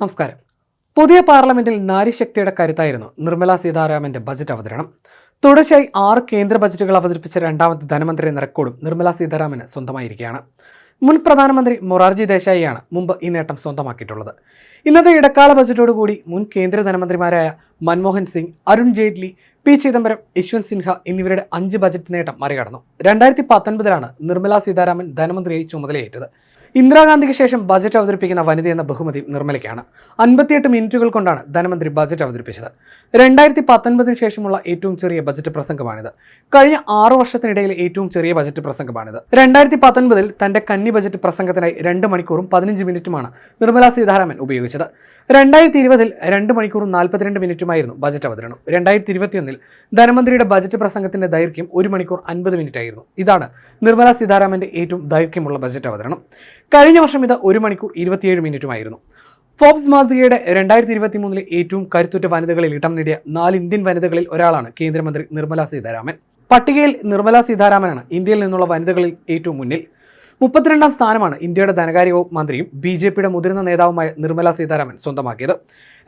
നമസ്കാരം. പുതിയ പാർലമെന്റിൽ നാരിശക്തിയുടെ കരുത്തായിരുന്നു നിർമ്മലാ സീതാരാമന്റെ ബജറ്റ് അവതരണം. തുടർച്ചയായി ആറ് കേന്ദ്ര ബജറ്റുകൾ അവതരിപ്പിച്ച രണ്ടാമത്തെ ധനമന്ത്രി എന്ന റെക്കോർഡും നിർമ്മലാ സീതാരാമന് സ്വന്തമായിരിക്കുകയാണ്. മുൻ പ്രധാനമന്ത്രി മൊറാർജി ദേശായിയാണ് മുമ്പ് ഈ നേട്ടം സ്വന്തമാക്കിയിട്ടുള്ളത്. ഇന്നത്തെ ഇടക്കാല ബജറ്റോടുകൂടി മുൻ കേന്ദ്ര ധനമന്ത്രിമാരായ മൻമോഹൻ സിംഗ് അരുൺ ജെയ്റ്റ്ലി പി ചിദംബരം യശ്വന്ത് സിൻഹ എന്നിവരുടെ അഞ്ച് ബജറ്റ് നേട്ടം മറികടന്നു. രണ്ടായിരത്തി പത്തൊൻപതിലാണ് നിർമ്മലാ സീതാരാമൻ ധനമന്ത്രിയായി ചുമതലയേറ്റത്. ഇന്ദിരാഗാന്ധിക്ക് ശേഷം ബജറ്റ് അവതരിപ്പിക്കുന്ന വനിത എന്ന ബഹുമതി നിർമ്മലയ്ക്കാണ്. അൻപത്തിയെട്ട് മിനിറ്റുകൾ കൊണ്ടാണ് ധനമന്ത്രി ബജറ്റ് അവതരിപ്പിച്ചത്. രണ്ടായിരത്തി പത്തൊൻപതിന് ശേഷമുള്ള ഏറ്റവും ചെറിയ ബജറ്റ് പ്രസംഗമാണിത്. കഴിഞ്ഞ ആറു വർഷത്തിനിടയിലെ ഏറ്റവും ചെറിയ ബജറ്റ് പ്രസംഗമാണിത്. രണ്ടായിരത്തി പത്തൊൻപതിൽ തന്റെ കന്നി ബജറ്റ് പ്രസംഗത്തിനായി രണ്ട് മണിക്കൂറും പതിനഞ്ച് മിനിറ്റുമാണ് നിർമ്മല സീതാരാമൻ ഉപയോഗിച്ചത്. രണ്ടായിരത്തി ഇരുപതിൽ രണ്ട് മണിക്കൂറും നാൽപ്പത്തിരണ്ട് മിനിറ്റുമായിരുന്നു ബജറ്റ് അവതരണം. രണ്ടായിരത്തി ഇരുപത്തിയൊന്നിൽ ധനമന്ത്രിയുടെ ബജറ്റ് പ്രസംഗത്തിന്റെ ദൈർഘ്യം ഒരു മണിക്കൂർ അൻപത് മിനിറ്റ് ആയിരുന്നു ഇതാണ് നിർമ്മല സീതാരാമന്റെ ഏറ്റവും ദൈർഘ്യമുള്ള ബജറ്റ് അവതരണം. കഴിഞ്ഞ വർഷം ഇത് ഒരു മണിക്കൂർ ഇരുപത്തിയേഴ് മിനിറ്റുമായിരുന്നു. ഫോബ്സ് മാസികയുടെ രണ്ടായിരത്തി ഇരുപത്തി മൂന്നിലെ ഏറ്റവും കരുത്തുറ്റ വനിതകളിൽ ഇടം നേടിയ നാല് ഇന്ത്യൻ വനിതകളിൽ ഒരാളാണ് കേന്ദ്രമന്ത്രി നിർമ്മല സീതാരാമൻ. പട്ടികയിൽ നിർമ്മല സീതാരാമനാണ് ഇന്ത്യയിൽ നിന്നുള്ള വനിതകളിൽ ഏറ്റവും മുന്നിൽ. മുപ്പത്തിരണ്ടാം സ്ഥാനമാണ് ഇന്ത്യയുടെ ധനകാര്യ മന്ത്രിയും ബി ജെ പിയുടെ മുതിർന്ന നേതാവുമായ നിർമ്മല സീതാരാമൻ സ്വന്തമാക്കിയത്.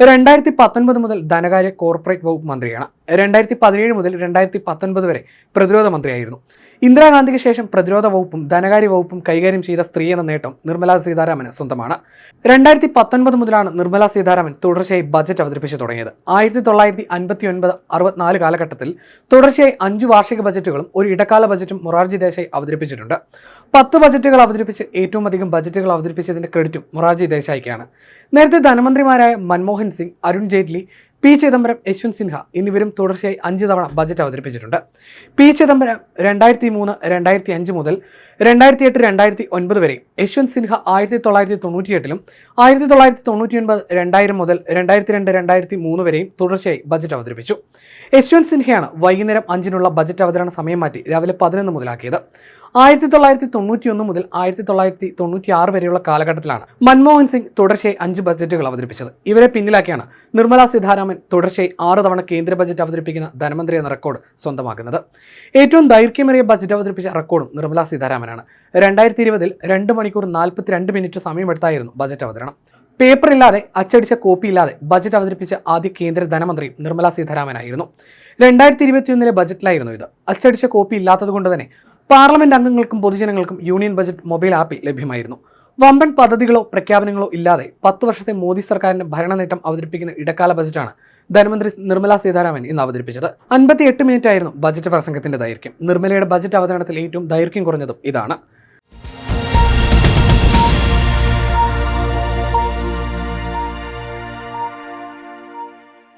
രണ്ടായിരത്തി പത്തൊൻപത് മുതൽ ധനകാര്യ കോർപ്പറേറ്റ് വകുപ്പ് മന്ത്രിയാണ്. രണ്ടായിരത്തി പതിനേഴ് മുതൽ രണ്ടായിരത്തി പത്തൊൻപത് വരെ പ്രതിരോധ മന്ത്രിയായിരുന്നു. ഇന്ദിരാഗാന്ധിക്ക് ശേഷം പ്രതിരോധ വകുപ്പും ധനകാര്യ വകുപ്പും കൈകാര്യം ചെയ്ത സ്ത്രീ എന്ന നേട്ടം നിർമ്മലാ സീതാരാമന് സ്വന്തമാണ്. രണ്ടായിരത്തി പത്തൊൻപത് മുതലാണ് നിർമ്മലാ സീതാരാമൻ തുടർച്ചയായി ബജറ്റ് അവതരിപ്പിച്ചു തുടങ്ങിയത്. ആയിരത്തി തൊള്ളായിരത്തി അൻപത്തി ഒൻപത് അറുപത്തിനാല് കാലഘട്ടത്തിൽ തുടർച്ചയായി അഞ്ചു വാർഷിക ബജറ്റുകളും ഒരു ഇടക്കാല ബജറ്റും മൊറാർജി ദേശായി അവതരിപ്പിച്ചിട്ടുണ്ട്. പത്ത് ബജറ്റുകൾ അവതരിപ്പിച്ച് ഏറ്റവും അധികം ബജറ്റുകൾ അവതരിപ്പിച്ചതിന്റെ ക്രെഡിറ്റും മൊറാർജി ദേശായിക്കാണ്. നേരത്തെ ധനമന്ത്രിമാരായ മൻമോഹൻ സിംഗ് അരുൺ ജെയ്റ്റ്ലി പി ചിദംബരം യശ്വന്ത് സിൻഹ എന്നിവരും തുടർച്ചയായി അഞ്ച് തവണ ബജറ്റ് അവതരിപ്പിച്ചിട്ടുണ്ട്. പി ചിദംബരം രണ്ടായിരത്തി മൂന്ന് രണ്ടായിരത്തി അഞ്ച് മുതൽ രണ്ടായിരത്തി എട്ട് രണ്ടായിരത്തി ഒൻപത് വരെ യശ്വന്ത് സിൻഹ ആയിരത്തി തൊള്ളായിരത്തി തൊണ്ണൂറ്റിയെട്ടിലും ആയിരത്തി തൊള്ളായിരത്തി തൊണ്ണൂറ്റി ഒൻപത് രണ്ടായിരം മുതൽ രണ്ടായിരത്തി രണ്ട് രണ്ടായിരത്തി മൂന്ന് വരെയും തുടർച്ചയായി ബജറ്റ് അവതരിപ്പിച്ചു. യശ്വന്ത് സിൻഹയാണ് വൈകുന്നേരം അഞ്ചിനുള്ള ബജറ്റ് അവതരണ സമയം മാറ്റി രാവിലെ പതിനൊന്ന് മുതലാക്കിയത്. ആയിരത്തി തൊള്ളായിരത്തി തൊണ്ണൂറ്റി ഒന്ന് മുതൽ ആയിരത്തി തൊള്ളായിരത്തി തൊണ്ണൂറ്റി ആറ് വരെയുള്ള കാലഘട്ടത്തിലാണ് മൻമോഹൻ സിംഗ് തുടർച്ചയായി അഞ്ച് ബജറ്റുകൾ അവതരിപ്പിച്ചത്. ഇവരെ പിന്നിലാക്കിയാണ് നിർമ്മല സീതാരാമൻ തുടർച്ചയായി ആറ് തവണ കേന്ദ്ര ബജറ്റ് അവതരിപ്പിക്കുന്ന ധനമന്ത്രി എന്ന റെക്കോർഡ് സ്വന്തമാക്കുന്നത്. ഏറ്റവും ദൈർഘ്യമേറിയ ബജറ്റ് അവതരിപ്പിച്ച റെക്കോർഡും നിർമ്മല സീതാരാമനാണ്. രണ്ടായിരത്തി ഇരുപതിൽ രണ്ട് മണിക്കൂർ നാൽപ്പത്തിരണ്ട് മിനിറ്റ് സമയമെടുത്തായിരുന്നു ബജറ്റ് അവതരണം. പേപ്പർ ഇല്ലാതെ അച്ചടിച്ച കോപ്പി ഇല്ലാതെ ബജറ്റ് അവതരിപ്പിച്ച ആദ്യ കേന്ദ്ര ധനമന്ത്രി നിർമ്മല സീതാരാമനായിരുന്നു. രണ്ടായിരത്തി ഇരുപത്തിയൊന്നിലെ ബജറ്റിലായിരുന്നു ഇത്. അച്ചടിച്ച കോപ്പി ഇല്ലാത്തതുകൊണ്ട് തന്നെ പാർലമെന്റ് അംഗങ്ങൾക്കും പൊതുജനങ്ങൾക്കും യൂണിയൻ ബജറ്റ് മൊബൈൽ ആപ്പിൽ ലഭ്യമായിരുന്നു. വമ്പൻ പദ്ധതികളോ പ്രഖ്യാപനങ്ങളോ ഇല്ലാതെ പത്ത് വർഷത്തെ മോദി സർക്കാരിന്റെ ഭരണനേട്ടം അവതരിപ്പിക്കുന്ന ഇടക്കാല ബജറ്റാണ് ധനമന്ത്രി നിർമ്മല സീതാരാമൻ ഇന്ന് അവതരിപ്പിച്ചത്. അൻപത്തി എട്ട് മിനിറ്റ് ആയിരുന്നു ബജറ്റ് പ്രസംഗത്തിന്റെ ദൈർഘ്യം നിർമ്മലയുടെ ബജറ്റ് അവതരണത്തിൽ ഏറ്റവും ദൈർഘ്യം കുറഞ്ഞതും ഇതാണ്.